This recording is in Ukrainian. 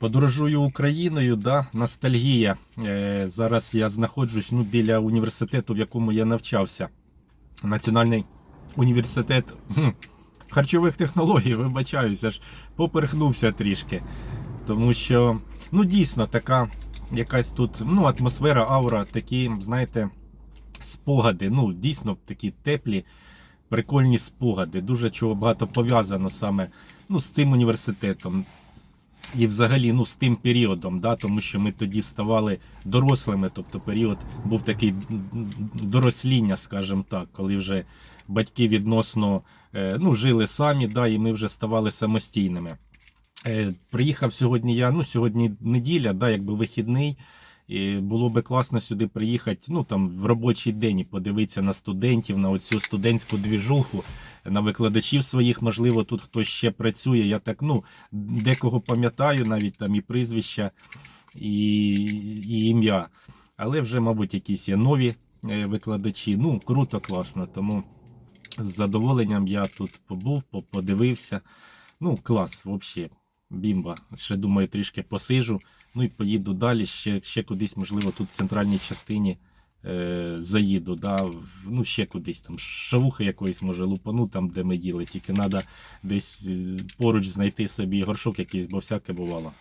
Подорожую Україною, да, ностальгія. Е, зараз я знаходжусь ну, біля університету, в якому я навчався. Національний університет хм, харчових технологій, вибачаюся, аж поперхнувся трішки. Тому що, ну, дійсно, така якась тут ну, атмосфера, аура, такі, знаєте, спогади. Ну, дійсно такі теплі, прикольні спогади. Дуже чого багато пов'язано саме ну, з цим університетом. І взагалі ну, з тим періодом, да, тому що ми тоді ставали дорослими, тобто період був такий доросління, скажімо так, коли вже батьки відносно е, ну, жили самі, да, і ми вже ставали самостійними. Е, Приїхав сьогодні я, ну сьогодні неділя, да, якби вихідний. І було би класно сюди приїхати ну, там, в робочий день і подивитися на студентів, на оцю студентську двіжуху, на викладачів своїх, можливо, тут хтось ще працює. Я так ну, декого пам'ятаю, навіть там і прізвища, і, і ім'я. Але вже, мабуть, якісь є нові е, викладачі. Ну, круто, класно. Тому з задоволенням я тут побув, подивився. Ну, клас, взагалі, бімба. Ще думаю, трішки посижу. Ну і поїду далі. Ще, ще кудись, можливо, тут в центральній частині е, заїду. Да, ну, ще кудись там шавуха якоїсь може лупану, там, де ми їли. Тільки треба десь е, поруч знайти собі горшок якийсь, бо всяке бувало.